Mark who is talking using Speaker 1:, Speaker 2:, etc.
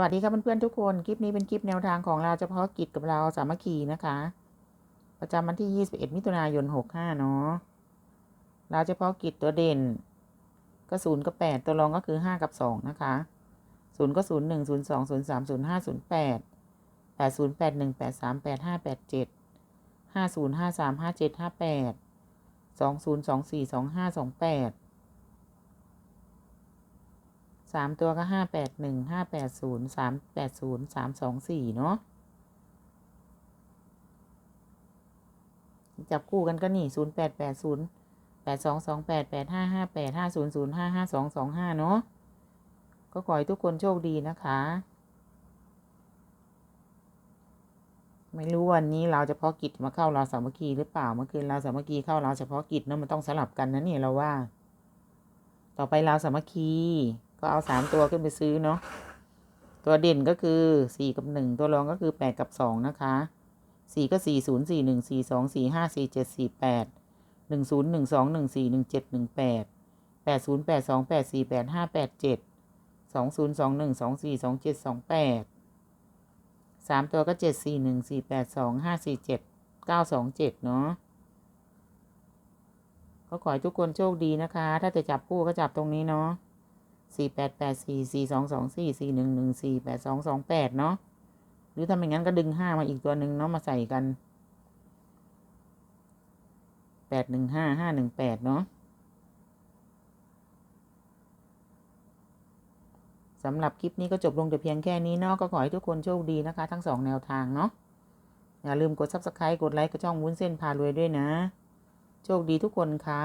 Speaker 1: วัสดีครับเพื่อนๆทุกคน คลิปนี้เป็นคลิปแนวทางของเราเฉพาะกิจกับเราสามัคคีนะคะ ประจำวันที่ 21 มิถุนายน 65 เนาะเราเฉพาะกิจตัวเด่น ก็ศูนย์กับแปดตัวรองก็คือห้ากับสองนะคะศูนย์ก็ศูนย์หนึ่งศูนย์สองศูนย์สามศูนย์ห้าศูนย์แปดแปดศูนย์แปดหนึ่งแปด สามตัวก็ห้าแปดหนึ่งห้าแปดศูนย์สามแปดศูนย์สามสองสี่เนาะจับคู่กันก็นี่ศูนย์แปดแปดศูนย์แปดสองสองแปดแปดห้าห้าแปดห้าศูนย์ศูนย์ห้าห้าสองสองห้าเนาะก็ขอให้ทุกคนโชคดีนะคะ ไม่รู้วันนี้เราเฉพาะกิจมาเข้าเราสามัคคีหรือเปล่าเมื่อคืนเราสามัคคีเข้าเราเฉพาะกิจเนาะมันต้องสลับกันนะเนี่ยเราว่า ต่อไปเราสามัคคี ก็เอาสามตัวขึ้นไปซื้อเนาะตัวเด่นก็คือสี่กับหนึ่งตัวรองก็คือแปดกับสองนะคะสี่ก็สี่ศูนย์สี่หนึ่งสี่สองสี่ห้าสี่เจ็ดสี่แปดหนึ่งศูนย์หนึ่งสองหนึ่งสี่หนึ่งเจ็ดหนึ่งแปดแปดศูนย์แปดสองแปดสี่แปดห้าแปดเจ็ดสองศูนย์สองหนึ่งสองสี่สองเจ็ดสองแปดสามตัวก็เจ็ดสี่หนึ่งสี่แปดสองห้าสี่เจ็ดเก้าสองเจ็ดเนาะก็ขอให้ทุกคนโชคดีนะคะ ถ้าจะจับคู่ก็จับตรงนี้เนาะ สี่แปดแปดสี่สี่สองสองสี่สี่หนึ่งหนึ่งสี่แปดสองสองแปดเนาะหรือถ้าไม่งั้นก็ดึงห้ามาอีกตัวหนึ่งเนาะมาใส่กันแปดหนึ่งห้าห้าหนึ่งแปดเนาะสำหรับคลิปนี้ก็จบลงแต่เพียงแค่นี้เนาะก็ขอให้ทุกคนโชคดีนะคะ ทั้งสองแนวทางเนาะอย่าลืมกด subscribe กดไลค์กระช่องวุ้นเส้นพารวยด้วยนะ โชคดีทุกคนค่ะ